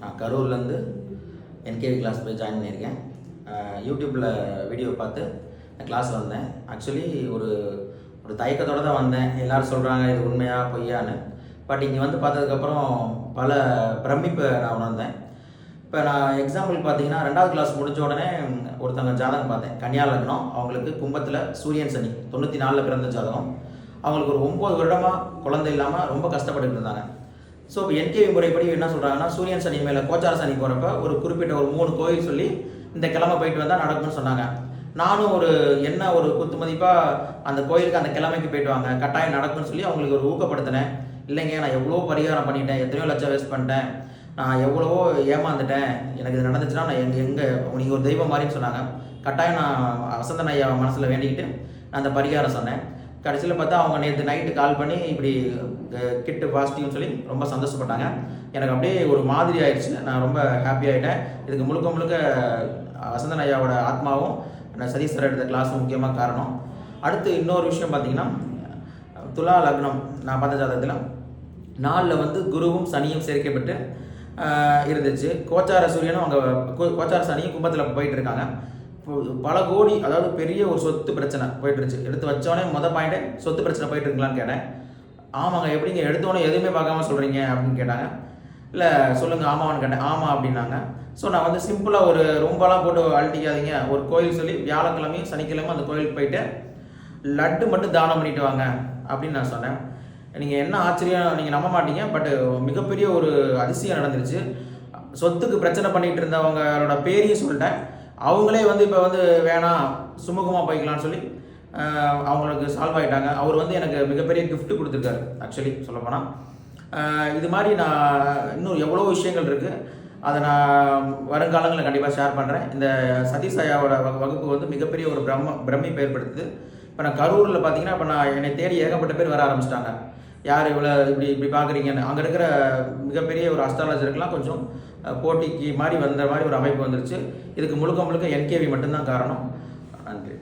நான் கரூர்லேருந்து NKV class போய் ஜாயின் பண்ணியிருக்கேன். யூடியூப்பில் வீடியோ பார்த்து நான் கிளாஸ் வந்தேன். ஆக்சுவலி ஒரு ஒரு தயக்கத்தோடு தான் வந்தேன். எல்லோரும் சொல்கிறாங்க இது உண்மையாக பொய்யான்னு. பட் இங்கே வந்து பார்த்ததுக்கப்புறம் பல பிரமிப்பை நான் உணர்ந்தேன். இப்போ நான் எக்ஸாம்பிள் பார்த்தீங்கன்னா ரெண்டாவது கிளாஸ் முடிஞ்ச உடனே ஒருத்தவங்க ஜாதகம் பார்த்தேன். கன்னியா லக்னம் அவங்களுக்கு கும்பத்தில் சூரியன் சனி தொண்ணூற்றி நாலில் பிறந்த ஜாதகம். அவங்களுக்கு ஒரு ஒம்பது வருடமாக குழந்தை இல்லாமல் ரொம்ப கஷ்டப்பட்டுட்டு இருந்தாங்க. ஸோ இப்போ என்கேவி முறைப்படி என்ன சொல்கிறாங்கன்னா சூரியன் சனி மேலே கோச்சார சனி போகிறப்ப ஒரு குறிப்பிட்ட ஒரு மூணு கோயில் சொல்லி இந்த கிழமை போயிட்டு வந்தால் நடக்கும்னு சொன்னாங்க. நானும் ஒரு என்ன ஒரு குத்து மதிப்பாக அந்த கோயிலுக்கு அந்த கிழமைக்கு போயிட்டு வாங்க கட்டாயம் நடக்கும்னு சொல்லி அவங்களுக்கு ஒரு ஊக்கப்படுத்தினேன். இல்லைங்க நான் எவ்வளோ பரிகாரம் பண்ணிட்டேன் எத்தனையோ லட்சம் வேஸ்ட் பண்ணிட்டேன். நான் எவ்வளவோ ஏமாந்துட்டேன். எனக்கு இது நடந்துச்சுன்னா நான் எங்கே எங்கே நீங்கள் ஒரு தெய்வம் மாதிரின்னு சொன்னாங்க. கட்டாயம் நான் வசந்தன் ஐயா மனசில் வேண்டிக்கிட்டு நான் அந்த பரிகாரம் சொன்னேன். கடைசியில் பார்த்தா அவங்க நேற்று நைட்டு கால் பண்ணி இப்படி கிட்டு பாசிட்டிவ்னு சொல்லி ரொம்ப சந்தோஷப்பட்டாங்க. எனக்கு அப்படியே ஒரு மாதிரி ஆயிடுச்சு. நான் ரொம்ப ஹாப்பி ஆகிட்டேன் இதுக்கு முழுக்க முழுக்க வசந்தன் ஐயாவோட ஆத்மாவும் நான் சதீஷ் சார் எடுத்த கிளாஸும் முக்கியமாக காரணம். அடுத்து இன்னொரு விஷயம் பார்த்தீங்கன்னா துலா லக்னம் நான் பார்த்த ஜாதகத்தில் நாளில் வந்து குருவும் சனியும் சேர்க்கப்பட்டு இருந்துச்சு. கோச்சார சூரியனும் அங்கே கோச்சார சனியும் கும்பத்தில் போயிட்டு இருக்காங்க. பல கோடி அதாவது பெரிய ஒரு சொத்து பிரச்சனை போயிட்டு இருந்துச்சு எடுத்து வச்சோடனே மொதல் பாயிண்ட்டே சொத்து பிரச்சனை போயிட்டு இருக்கலான்னு கேட்டேன். ஆமாங்க எப்படிங்க? எடுத்தோடனே எதுவுமே பார்க்காம சொல்கிறீங்க அப்படின்னு கேட்டாங்க. இல்லை சொல்லுங்கள் ஆமாவான்னு கேட்டேன். ஆமாம் அப்படின்னாங்க. ஸோ நான் வந்து சிம்பிளாக ஒரு ரொம்பலாம் போட்டு அழட்டிக்காதீங்க. ஒரு கோயில் சொல்லி வியாழக்கிழமையும் சனிக்கிழமை அந்த கோயிலுக்கு போயிட்டு லட்டு மட்டும் தானம் பண்ணிட்டு வாங்க அப்படின்னு நான் சொன்னேன். நீங்கள் என்ன ஆச்சரியம் நீங்கள் நம்ப மாட்டீங்க பட் மிகப்பெரிய ஒரு அதிசயம் நடந்துருச்சு. சொத்துக்கு பிரச்சனை பண்ணிகிட்டு இருந்தவங்களோட பேரையும் சொல்லிட்டேன். அவங்களே வந்து இப்போ வந்து வேணாம் சுமூகமாக போய்க்கலாம்னு சொல்லி அவங்களுக்கு சால்வ் ஆகிட்டாங்க அவர் வந்து எனக்கு மிகப்பெரிய கிஃப்ட் கொடுத்துருக்காரு ஆக்சுவலி சொல்லப்போனால் இது மாதிரி நான் இன்னும் எவ்வளோ விஷயங்கள் இருக்குது அதை நான் வருங்காலங்களில் கண்டிப்பாக ஷேர் பண்ணுறேன் இந்த சதீஷ் ஐயாவோட வகுப்பு வந்து மிகப்பெரிய ஒரு பிரம்ம பிரமிப்பை ஏற்படுத்துது இப்போ நான் கரூரில் பார்த்தீங்கன்னா இப்போ நான் என்னை தேடி ஏகப்பட்ட பேர் வர ஆரம்பிச்சிட்டாங்க. யார் இவ்வளோ இப்படி இப்படி பார்க்குறீங்கன்னு. அங்கே இருக்கிற மிகப்பெரிய ஒரு அஸ்ட்ராலஜருக்கெலாம் கொஞ்சம் போட்டிக்கு மாதிரி வந்த மாதிரி ஒரு அமைப்பு வந்துருச்சு. இதுக்கு முழுக்க முழுக்க என்கேவி மட்டும்தான் காரணம். நன்றி